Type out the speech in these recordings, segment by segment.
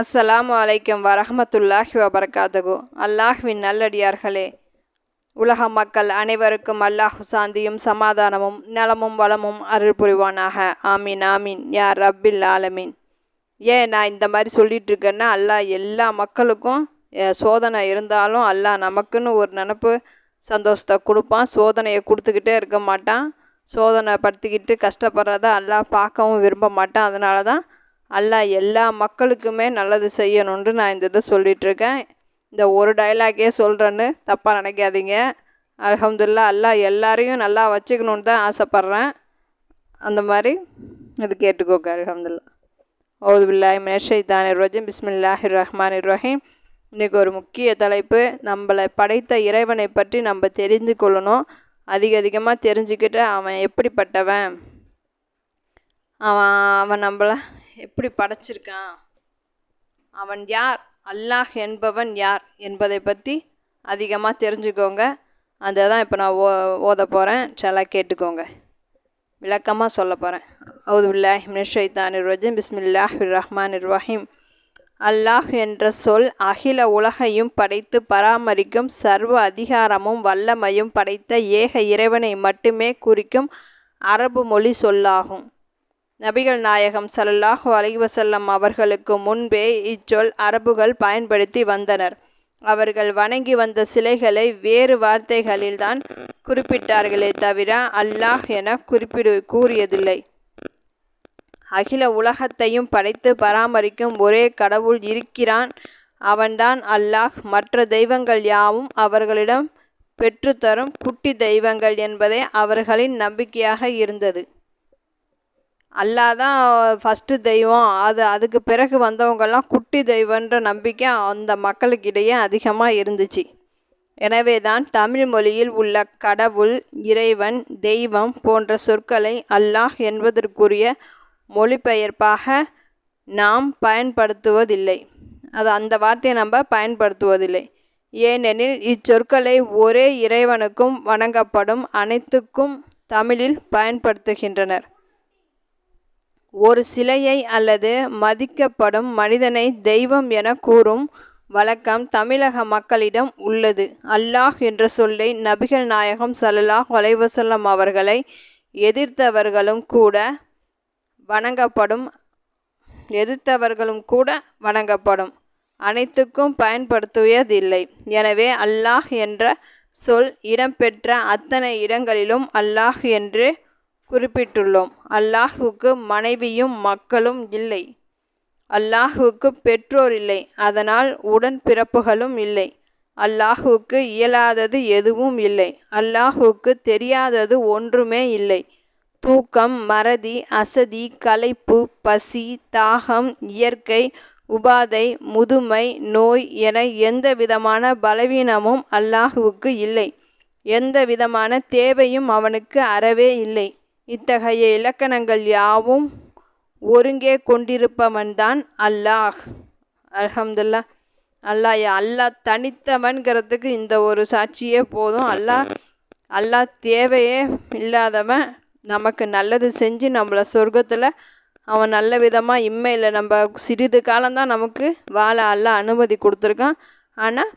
அஸ்ஸலாமு வலைக்கம் வரஹமத்துல்லாஹி வபர்காதகு அல்லாஹ்வின் நல்லடியார்களே உலக மக்கள் அனைவருக்கும் அல்லாஹ் சாந்தியும் சமாதானமும் நலமும் வளமும் அருள் புரிவானாக ஆமீன் ஆமீன். யா ரப்பில் ஆலமீன். ஏன் நான் இந்த மாதிரி சொல்லிட்டு இருக்கேன்னா அல்லாஹ் எல்லா மக்களுக்கும் சோதனை இருந்தாலும் அல்லாஹ் நமக்குன்னு ஒரு நினப்பு சந்தோஷத்தை கொடுப்பான். சோதனையை கொடுத்துக்கிட்டே இருக்க மாட்டான். சோதனை படுத்திக்கிட்டு கஷ்டப்படுறத அல்லாஹ் பார்க்கவும் விரும்ப மாட்டான். அதனால தான் அல்லாஹ் எல்லா மக்களுக்குமே நல்லது செய்யணுன்ட்டு நான் இந்த இதை சொல்லிகிட்ருக்கேன் இருக்கேன் இந்த ஒரு டைலாக்கே சொல்கிறேன்னு தப்பாக நினைக்காதீங்க. அலமதுல்லா அல்லாஹ் எல்லாரையும் நல்லா வச்சுக்கணுன்னு தான் ஆசைப்பட்றேன். அந்த மாதிரி அது கேட்டுக்கோங்க அலமதுல்லா ஓதுபில்லாய் பில்லாஹி மினஷைத்தானி ரஜீம். பிஸ்மில்லாஹி ரஹ்மான் ரஹீம். இன்றைக்கி ஒரு முக்கிய தலைப்பு நம்மளை படைத்த இறைவனை பற்றி நம்ம தெரிந்து கொள்ளணும். அதிக அதிகமாக தெரிஞ்சுக்கிட்டு அவன் எப்படிப்பட்டவன்? அவன் அவன் நம்மளை எப்படி படைச்சிருக்கான்? அவன் யார்? அல்லாஹ் என்பவன் யார் என்பதை பற்றி அதிகமாக தெரிஞ்சுக்கோங்க. அதை தான் இப்போ நான் ஓ ஓத போகிறேன் நல்லா கேட்டுக்கோங்க? விளக்கமாக சொல்ல போகிறேன் அவுதுல்லாஹ் பில்லாஹ் மினஷைத்தானி பிஸ்மில்லாஹ் ரஹ்மான் ரஹீம். அல்லாஹ் என்ற சொல் அகில உலகையும் படைத்து பராமரிக்கும் சர்வ அதிகாரமும் வல்லமையும் படைத்த ஏக இறைவனை மட்டுமே குறிக்கும் அரபு மொழி சொல்லாகும். நபிகள் நாயகம் ஸல்லல்லாஹு அலைஹி அவர்களுக்கு முன்பே இச்சொல் அரபுகள் பயன்படுத்தி வந்தனர். அவர்கள் வணங்கி வந்த சிலைகளை வேறு வார்த்தைகளில்தான் குறிப்பிட்டார்களே தவிர அல்லாஹ் என குறிப்பிடு கூறியதில்லை. அகில உலகத்தையும் படைத்து பராமரிக்கும் ஒரே கடவுள் இருக்கிறான். அவன்தான் அல்லாஹ். மற்ற தெய்வங்கள் யாவும் அவர்களிடம் பெற்றுத்தரும் குட்டி தெய்வங்கள் என்பதே அவர்களின் நம்பிக்கையாக இருந்தது. அல்லாஹ் தான் ஃபஸ்ட்டு தெய்வம். அது அதுக்கு பிறகு வந்தவங்கெல்லாம் குட்டி தெய்வன்ற நம்பிக்கை அந்த மக்களுக்கிடையே அதிகமாக இருந்துச்சு. எனவே தான் தமிழ் மொழியில் உள்ள கடவுள் இறைவன் தெய்வம் போன்ற சொற்களை அல்லாஹ் என்பதற்குரிய மொழிபெயர்ப்பாக நாம் பயன்படுத்துவதில்லை. அது அந்த வார்த்தையை நம்ம பயன்படுத்துவதில்லை. ஏனெனில் இச்சொற்களை ஒரே இறைவனுக்கும் வணங்கப்படும் அனைத்துக்கும் தமிழில் பயன்படுத்துகின்றனர். ஒரு சிலையை அல்லது மதிக்கப்படும் மனிதனை தெய்வம் என கூறும் வழக்கம் தமிழக மக்களிடம் உள்ளது. அல்லாஹ் என்ற சொல்லை நபிகள் நாயகம் சல்லாஹ் வலைவசல்லம் அவர்களை எதிர்த்தவர்களும் கூட வணங்கப்படும் எதிர்த்தவர்களும் கூட வணங்கப்படும். அனைத்துக்கும் பயன்படுத்துவதில்லை எனவே அல்லாஹ் என்ற சொல் இடம்பெற்ற அத்தனை இடங்களிலும் அல்லாஹ் என்று குறிப்பிட்டுள்ளோம். அல்லாஹுக்கு மனைவியும் மக்களும் இல்லை. அல்லாஹுக்கு பெற்றோர் இல்லை. அதனால் உடன்பிறப்புகளும் இல்லை. அல்லாஹுக்கு இயலாதது எதுவும் இல்லை. அல்லாஹுக்கு தெரியாதது ஒன்றுமே இல்லை. தூக்கம் மறதி அசதி களைப்பு பசி தாகம் இயற்கை உபாதை முதுமை நோய் என எந்த விதமான பலவீனமும் அல்லாஹுவுக்கு இல்லை. எந்த விதமான தேவையும் அவனுக்கு அறவே இல்லை. இத்தகைய இலக்கணங்கள் யாவும் ஒருங்கே கொண்டிருப்பவன்தான் அல்லாஹ். அலமதுல்லா அல்லாஹ் அல்லாஹ் தனித்தவன்கிறதுக்கு இந்த ஒரு சாட்சியே போதும். அல்லாஹ் அல்லாஹ் தேவையே இல்லாதவன் நமக்கு நல்லது செஞ்சு நம்மளை சொர்க்கத்தில் அவன் நல்ல விதமாக இம்மையில் நம்ம சிறிது காலம்தான் நமக்கு வாழ அல்ல அனுமதி கொடுத்துருக்கான். ஆனால்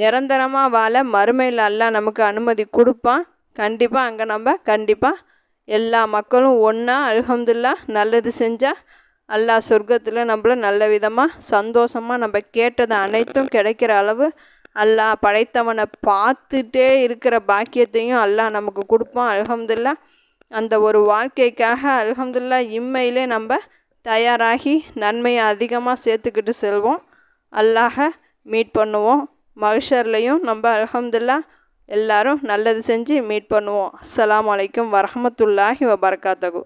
நிரந்தரமாக வாழ மறுமையில் அல்லாஹ் நமக்கு அனுமதி கொடுப்பான். கண்டிப்பாக அங்கே நம்ம கண்டிப்பாக எல்லா மக்களும் ஒன்றா அல்ஹம்துல்லா நல்லது செஞ்சால் அல்லாஹ் சொர்க்கத்தில் நம்மள நல்ல விதமாக சந்தோஷமாக நம்ம கேட்டது அனைத்தும் கிடைக்கிற அளவு அல்லாஹ் படைத்தவனை பார்த்துட்டே இருக்கிற பாக்கியத்தையும் அல்லாஹ் நமக்கு கொடுப்பான். அல்ஹம்துல்லா அந்த ஒரு வாழ்க்கைக்காக அல்ஹம்துல்லா இம்மையிலே நம்ம தயாராகி நன்மையை அதிகமாக சேர்த்துக்கிட்டு செல்வோம். அல்லாஹ மீட் பண்ணுவோம். மகிஷர்லேயும் நம்ம அல்ஹம்துல்லா எல்லாரும் நல்லது செஞ்சு மீட் பண்ணுவோம். அஸ்லாம் வலைக்கம் வரமத்துல்லாஹி வபர்காத்தகு